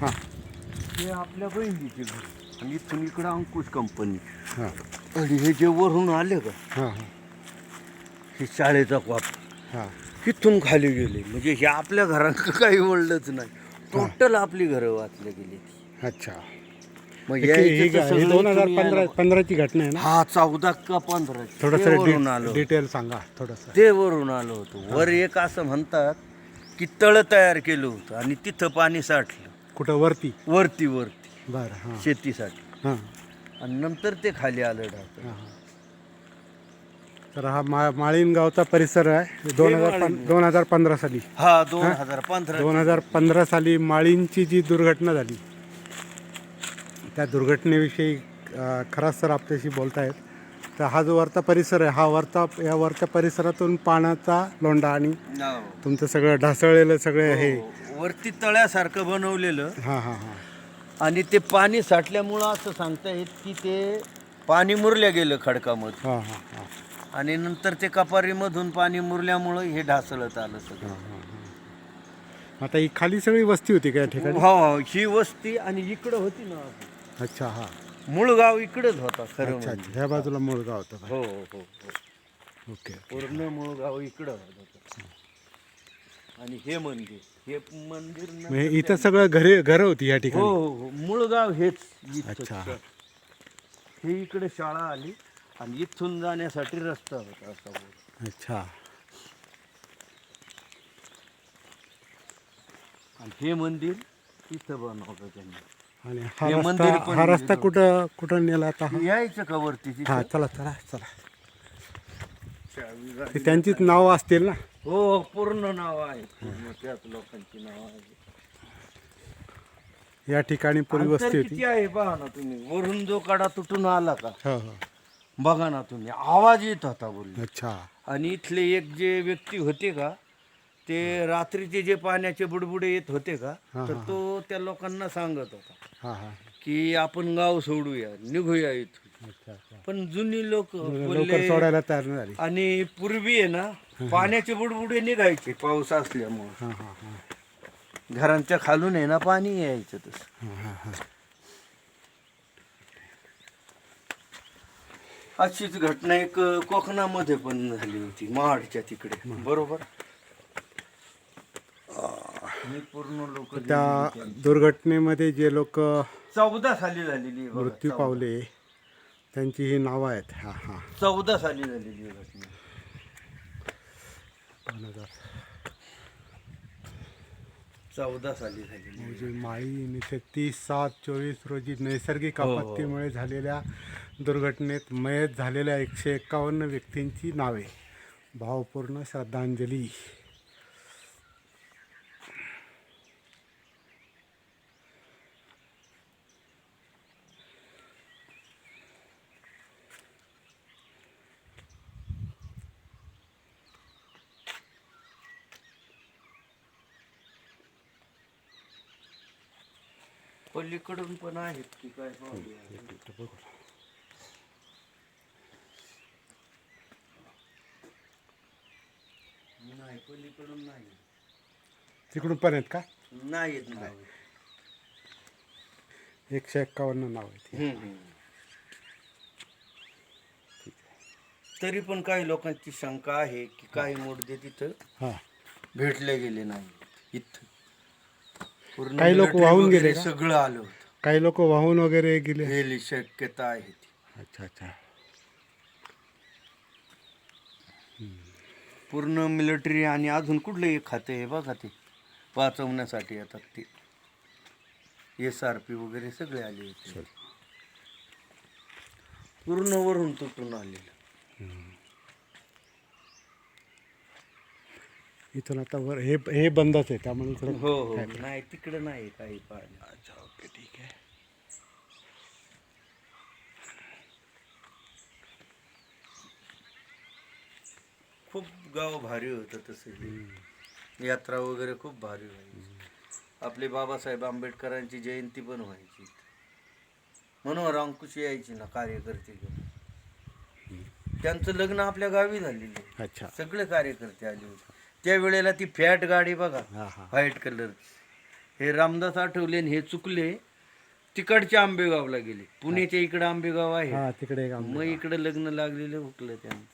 हां. हे आपल्या बहिणीचे घर. आणि इथून इकडं अंकुश कंपनी हां. आणि हे जे वरून आले का हां हां. शाळेचा क्वाप हां. तिथून खाली गेले. म्हणजे हे आपल्या घरात काही ओढलंच नाही. टोटल आपली घरं वाचले गेली ती. अच्छा. मग ही ही दोन हजार इथून पंधरा पंधराची घटना आहे ना? हा चौदा का पंधरा ते वरून आलो डिटेल सांगा थोडंसं. ते वरून आलो होतो. वर एक असं म्हणतात की तळ तयार केलं होतं आणि तिथं पाणी साठलं. कुठं? वरती? वरती वरती. बरं हां. शेतीसाठी. हां. आणि नंतर ते खाली आलं ढाकं हां, हां. तर हा मा माळीन गावचा परिसर आहे. दोन हजार माळीण. दोन हजार पंधरा साली. हा दोन हजार पंधरा. दोन हजार पंधरा साली माळींची जी दुर्घटना झाली त्या दुर्घटनेविषयी अ, खराच सर आपल्याशी बोलतायत. तर हा जो वरचा परिसर आहे हा वरचा या वरच्या परिसरातून पाण्याचा लोंढा आणि हो. तुमचं सगळं ढासळलेलं सगळे हे वरती तळ्यासारखं बनवलेलं. हां हां हां. आणि ते पाणी साठल्यामुळं असं सांगता येत की ते पाणी मुरल्या गेलं खडकामध्ये हां हां हां. आणि नंतर ते कपारीमधून पाणी मुरल्यामुळं हे ढासळत आलं सगळं. आता ही खाली सगळी वस्ती होती का या ठिकाणी? हो हो, ही वस्ती आणि इकडं होती ना. अच्छा हां. मूळ गाव इकडंच होता खरं अच्छा म्हणजे. अच्छा ह्या बाजूला मुळगाव होतं का हो हो हो ओके पूर्ण मूळ गाव इकडं होतं आणि हे मंदिर हे मंदिर ना- म्हणजे इथं सगळं घरे घरं होती या हो ठिकाणी हो हो मूळ गाव हेच इथंच. अच्छा. हे इकडे शाळा आली आणि इथून जाण्यासाठी रस्ता होता असा. अच्छा आणि हे मंदिर इथं बनवलं त्यांनी आणि हा हे रस्ता मंदिर पण हा रस्ता इथं. कुठं कुठं नेला आता? हा यायचं का वरती तिथं? हा चला चला चला. ते. त्यांचीच नावं असतील ना? हो पूर्ण नाव आहे पूर्ण त्याच लोकांची नाव आहे या ठिकाणी पूर्वी अंतर वस्ती होती किती आहे पहा ना तुम्ही. वरून जो कडा तुटून आला का? हो हो. बघा ना तुम्ही. आवाज येत होता बोल अच्छा. आणि इथले एक जे व्यक्ती होते का ते रात्रीचे जे पाण्याचे बुडबुडे येत होते का तर तो त्या लोकांना सांगत होता हा हा. की आपण गाव सोडूया निघूया इथून. अच्छा अच्छा. पण जुनी लोक लवकर सोडायला तयार नाही झाली. आणि पूर्वी आहे ना पाण्याचे बुडबुडे निघायचे पाऊस असल्यामुळे. हा हा हा. घरांच्या खालून आहे ना पाणी यायचं तसं. हा, हा, हा. अशीच घटना एक कोकणामध्ये पण झाली होती महाडच्या तिकडे. बरोबर? मी पूर्ण लोक त्या दुर्घटनेमध्ये जे लोक चौदा साली झालेली आहे बघा, मृत्यू चौदा. पावले त्यांची ही नावं आहेत. हा हा. चौदा साली झालेली आहे घटना दोन हजार चौदा साली झालेली आहे. म्हणजे माळी इथे तीस सात चोवीस रोजी नैसर्गिक हो, हो. आपत्तीमुळे झालेल्या दुर्घटनेत मयत झालेल्या एकशे एकावन्न व्यक्तींची नावे. भावपूर्ण श्रद्धांजली. पलीकडून पण आहेत की काय? पाहूया. नाही पलीकडून नाही. तिकडून पण आहेत का? नाहीत नाव एकशे एक्कावन्न नाव आहेत. हम्म. तरी पण काही लोकांची शंका आहे की काही मुर्दे तिथं हां. भेटले गेले नाही. इथं. पूर्ण काही लोक military वाहून गेले वगैरे का? सगळं आलं होतं. काही लोक वाहून वगैरे गेले. गेली शक्यता आहे ती. अच्छा अच्छा. पूर्ण मिलिटरी आणि अजून कुठलं एक खाते आहे बघा ते. वाचवण्यासाठी येतात ते. एस आर पी वगैरे सगळे आले होते. पूर्ण वरून तुटून आलेलं. इथून आता वर हे हे बंदच आहे त्यामुळे इकडे हो हो. नाही. तिकडं नाही काही पाहिलं अच्छा ओके ठीक आहे. खूप गाव भारी होतं तसं. यात्रा वगैरे खूप भारी व्हायची. आपले बाबासाहेब आंबेडकरांची जयंती पण व्हायची मनोहर अंकुश यायची ना कार्यकर्ते घेऊन. त्यांचं लग्न आपल्या गावी झालेलं. अच्छा. सगळे कार्यकर्ते आले होते. त्यावेळेला ती फॅट गाडी बघा हां हां. White colour. हे रामदास आठवले आणि हे चुकले तिकडच्या आंबेगावला गेले. पुण्याच्या इकडे आंबेगाव आहे. हा तिकडे एक मग इकडे लग्न लागलेलं हुकलं त्यांचं.